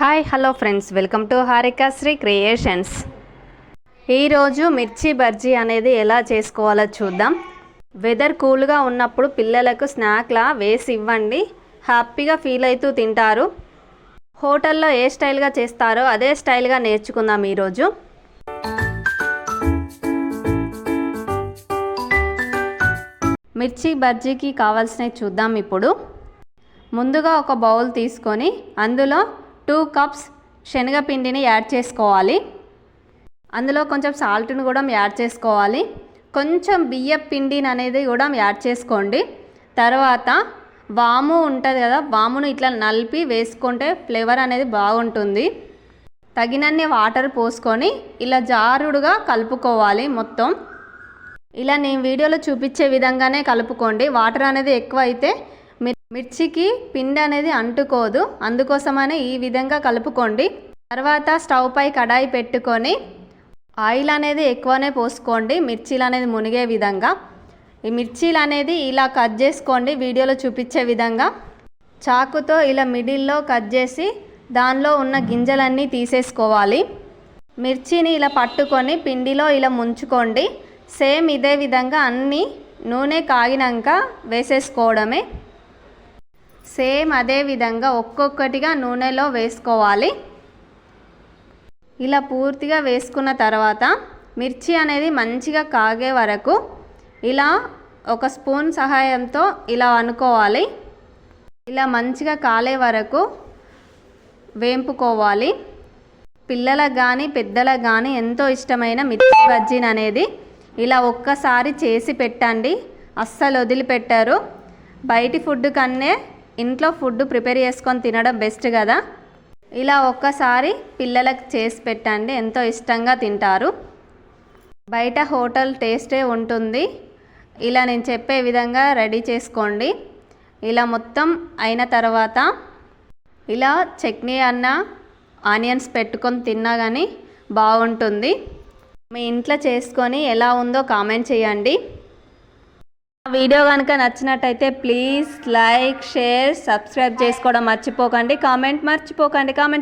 Hi hello friends. Welcome to Harikasri creations. ఈరోజు మిర్చి బజ్జీ అనేది ఎలా చేసుకోవాలో చూద్దాం. వెదర్ కూల్గా ఉన్నప్పుడు పిల్లలకు స్నాక్లా వేసి ఇవ్వండి. హ్యాపీగా ఫీల్ అవుతూ తింటారు. హోటల్లో ఏ స్టైల్గా చేస్తారో అదే స్టైల్గా నేర్చుకుందాం ఈరోజు. మిర్చి బజ్జీకి కావాల్సినవి చూద్దాం ఇప్పుడు. ముందుగా ఒక బౌల్ తీసుకొని అందులో టూ కప్స్ శనగపిండిని యాడ్ చేసుకోవాలి. అందులో కొంచెం సాల్ట్ని కూడా యాడ్ చేసుకోవాలి. కొంచెం బియ్య పిండిని అనేది కూడా యాడ్ చేసుకోండి. తర్వాత వాము ఉంటుంది కదా వామును ఇట్లా నలిపి వేసుకుంటే ఫ్లేవర్ అనేది బాగుంటుంది. తగినన్ని వాటర్ పోసుకొని ఇలా జారుడుగా కలుపుకోవాలి మొత్తం. ఇలా నేను వీడియోలో చూపించే విధంగానే కలుపుకోండి. వాటర్ అనేది ఎక్కువ అయితే మిర్చికి పిండి అనేది అంటుకోదు. అందుకోసమనే ఈ విధంగా కలుపుకోండి. తర్వాత స్టవ్ పై కడాయి పెట్టుకొని ఆయిల్ అనేది ఎక్కువనే పోసుకోండి. మిర్చీలు అనేది మునిగే విధంగా. ఈ మిర్చీలు అనేది ఇలా కట్ చేసుకోండి. వీడియోలో చూపించే విధంగా. చాకుతో ఇలా మిడిల్లో కట్ చేసి దానిలో ఉన్న గింజలన్నీ తీసేసుకోవాలి. మిర్చిని ఇలా పట్టుకొని పిండిలో ఇలా ముంచుకోండి. సేమ్ ఇదే విధంగా అన్నీ నూనె కాగినాక వేసేసుకోవడమే. సేమ్ అదే విధంగా ఒక్కొక్కటిగా నూనెలో వేసుకోవాలి. ఇలా పూర్తిగా వేసుకున్న తర్వాత మిర్చి అనేది మంచిగా కాగే వరకు ఇలా ఒక స్పూన్ సహాయంతో ఇలా అనుకోవాలి. ఇలా మంచిగా కాలే వరకు వేంపుకోవాలి. పిల్లలకు కానీ పెద్దలకు కానీ ఎంతో ఇష్టమైన మిర్చి బజ్జీని అనేది ఇలా ఒక్కసారి చేసి పెట్టండి. అస్సలు వదిలిపెట్టారు. బయటి ఫుడ్ కన్నే ఇంట్లో ఫుడ్ ప్రిపేర్ చేసుకొని తినడం బెస్ట్ కదా. ఇలా ఒక్కసారి పిల్లలకు చేసి పెట్టండి ఎంతో ఇష్టంగా తింటారు. బయట హోటల్ టేస్టే ఉంటుంది. ఇలా నేను చెప్పే విధంగా రెడీ చేసుకోండి. ఇలా మొత్తం అయిన తర్వాత ఇలా చట్నీ అన్న ఆనియన్స్ పెట్టుకొని తిన్నా కానీ బాగుంటుంది. మీ ఇంట్లో చేసుకొని ఎలా ఉందో కామెంట్ చేయండి. వీడియో కనుక నచ్చినట్టయితే ప్లీజ్ లైక్ షేర్ సబ్స్క్రైబ్ చేసుకోవడం మర్చిపోకండి. కామెంట్ మర్చిపోకండి. కామెంట్